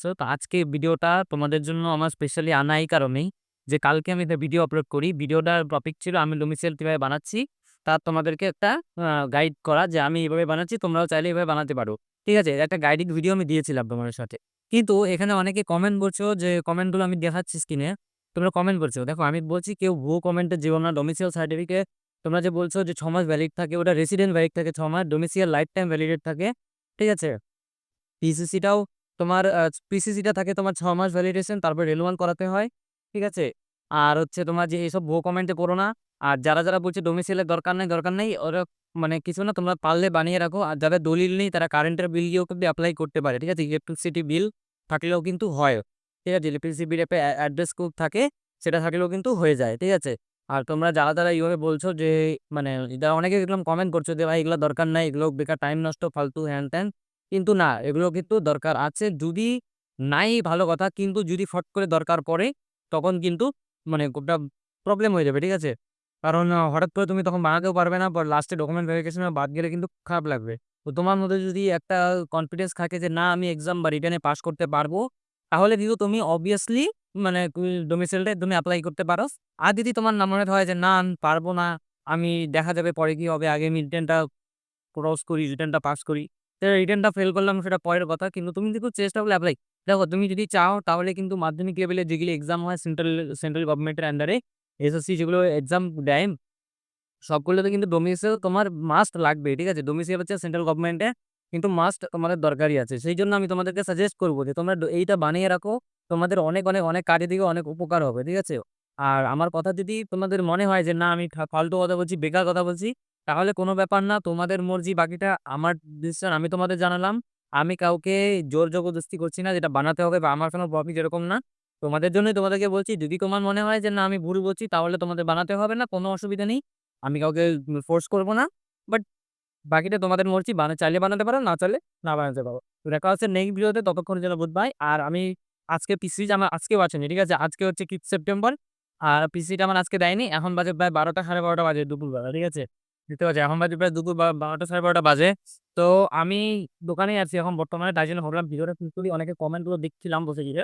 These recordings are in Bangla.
সো তো আজকে ভিডিওটা তোমাদের জন্য আমার স্পেশালি আনা এই কারণেই যে কালকে আমি একটা ভিডিও আপলোড করি। ভিডিওটার টপিক ছিল আমি ডোমিসাইল কীভাবে বানাচ্ছি, তার তোমাদেরকে একটা গাইড করা যে আমি এভাবে বানাচ্ছি তোমরাও চাইলে এভাবে বানাতে পারো। ঠিক আছে? একটা গাইডিং ভিডিও আমি দিয়েছিলাম তোমাদের সাথে। কিন্তু এখানে অনেকে কমেন্ট করছ যে কমেন্টগুলো আমি দেখাচ্ছি স্ক্রিনে। তোমরা কমেন্ট করছ। দেখো আমি বলছি কেউ ভুয়ো কমেন্টে যেও না। ডোমিসাইল সার্টিফিকেট তোমরা যে বলছো যে ৬ মাস ভ্যালিড থাকে ওটা রেসিডেন্ট ভ্যালিড থাকে ৬ মাস। ডোমিসাইল লাইফ টাইম ভ্যালিডেট থাকে। ঠিক আছে? পিসিসিটাও তোমার পিসিসিটা থাকে তোমার ছ মাস ভ্যালিডেশন তারপর রেনুয়াল করাতে হয়। ঠিক আছে? আর হচ্ছে তোমার যে এইসব ভুয়ো কমেন্টে পড়ো না। আর যারা, যারা বলছে ডোমিসাইলের দরকার নেই দরকার নেই ওরা মানে কিছু না তোমরা পারলে বানিয়ে রাখো। আর যাদের দলিল নেই তারা কারেন্টের বিল গিয়েও কিন্তু অ্যাপ্লাই করতে পারে। ঠিক আছে? ইলেকট্রিসিটি বিল থাকলেও কিন্তু হয়। ঠিক আছে? ইলেকট্রিসিটি বিল একটা অ্যাড্রেস কোড থাকে সেটা থাকলেও কিন্তু হয়ে যায়। ঠিক আছে? আর তোমরা যারা, যারা এইভাবে বলছো যে মানে অনেকে দেখলাম কমেন্ট করছ যে ভাই এগুলো দরকার নাই, এগুলো বেকার টাইম নষ্ট ফালতু হ্যান-ত্যান। কিন্তু না এগুলো কিন্তু দরকার আছে। যদি নাই ভালো কথা কিন্তু যদি ফট করে দরকার পড়ে তখন কিন্তু মানে ওটা প্রবলেম হয়ে যাবে। ঠিক আছে? কারণ হঠাৎ করে তুমি তখন বানাতেও পারবে না। পর লাস্টে ডকুমেন্ট ভেরিফিকেশন বাদ গেলে কিন্তু খারাপ লাগবে। তো তোমার মধ্যে যদি একটা কনফিডেন্স থাকে যে না আমি এক্সাম বা রিটার্নে পাস করতে পারব, তাহলে কিন্তু তুমি অবভিয়াসলি মানে তুমি ডোমিসাইলটায় তুমি এপ্লাই করতে পারো। আর যদি তোমার মনে হয় যে না আমি পারব না, আমি দেখা যাবে পরে কি হবে আগে আমি রিটেনটা ক্রস করি, রিটেনটা পাস করি। তো রিটেনটা ফেল করলাম সেটা পরের কথা। কিন্তু তুমি কিন্তু চেষ্টা করলে এপ্লাই দেখো তুমি যদি চাও তাহলে কিন্তু মাধ্যমিক লেভেলে যেগুলি এক্সাম হয় সেন্ট্রাল সেন্ট্রাল গভর্নমেন্টের আন্ডারে এসএসসি যেগুলো এক্সাম দেয় সবগুলোতে কিন্তু ডোমিসাইল তোমার মাস্ট লাগবে। ঠিক আছে? ডোমিসাইল হচ্ছে সেন্ট্রাল গভর্নমেন্টে কিন্তু মাস্ট তোমাদের দরকারই আছে। সেই জন্য আমি তোমাদেরকে সাজেস্ট করব যে তোমরা এইটা বানিয়ে রাখো। তোমাদের অনেক, অনেক, অনেক কাজে দিকে অনেক উপকার হবে। ঠিক আছে? আর আমার কথা যদি তোমাদের মনে হয় যে না আমি ফালতু কথা বলছি, বেকার কথা বলছি, তাহলে কোনো ব্যাপার না। তোমাদের মর্জি বাকিটা আমার ডিসিশন আমি তোমাদের জানালাম। আমি কাউকে জোর জবরদস্তি করছি না যেটা বানাতে হবে বা আমার কোনো প্রফিট এরকম না। তোমাদের জন্যই তোমাদেরকে বলছি যদি তোমার মনে হয় যে না আমি ভুল বলছি তাহলে তোমাদের বানাতে হবে না। কোনো অসুবিধা নেই। আমি কাউকে ফোর্স করব না। বাট বাকিটা তোমাদের মর্জি বানা চাইলে বানাতে পারো, না চাইলে না বানাতে পারো। দেখা হচ্ছে নেক্সট ভিডিওতে ততক্ষণের জন্য গুড বাই। আর আমি আজকে পিসিটা আমার আজকেও আসেনি। ঠিক আছে? আজকে হচ্ছে 5th সেপ্টেম্বর। আর পিসিটা আমার আজকে দেয়নি। এখন বাজে প্রায় ১২টা ১২:৩০ বাজে দুপুরবেলা। ঠিক আছে? দেখতে পারছি এখন বাজে প্রায় দুপুর বা ১২টা ১২:৩০ বাজে। তো আমি দোকানেই আছি এখন বর্তমানে তাই জন্য ভাবলাম ভিডিওটা শুট করি। অনেকে কমেন্টগুলো দেখছিলাম বসে গিয়ে।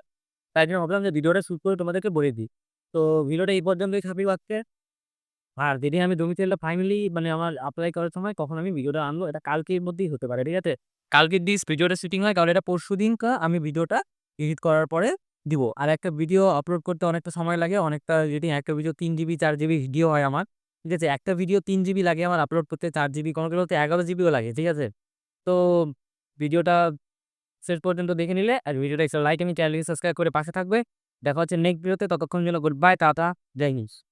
তাই জন্য ভাবলাম যে ভিডিওটা শুট করে তোমাদেরকে বলে দিই। তো ভিডিওটা এই পর্যন্তই থাকুক আজকে। আর যেদিন আমি ডোমিসাইলটা ফাইনালি মানে আমার অ্যাপ্লাই করার সময় কখন আমি ভিডিওটা আনব। এটা কালকের মধ্যেই হতে পারে। ঠিক আছে? কালকের দিস ভিডিওটা শুটিং হয়, কারণ এটা পরশুদিনকা আমি ভিডিওটা এডিট করার পরে দিব। আর একটা ভিডিও আপলোড করতে অনেকটা সময় লাগে। অনেকটা যদি একটা ভিডিও তিন জিবি চার জিবি ভিডিও হয় আমার। ঠিক আছে? একটা ভিডিও তিন জিবি লাগে আমার আপলোড করতে চার জিবি কোনো, কোনোতে ১১ জিবিও লাগে। ঠিক আছে? তো ভিডিওটা শেষ পর্যন্ত দেখে নিলে আর ভিডিওটা লাইক আমি চ্যানেলকে সাবস্ক্রাইব করে পাশে থাকবে। দেখা হচ্ছে নেক্সট ভিডিওতে ততক্ষণ জন্য good bye, tata, Jai Hind.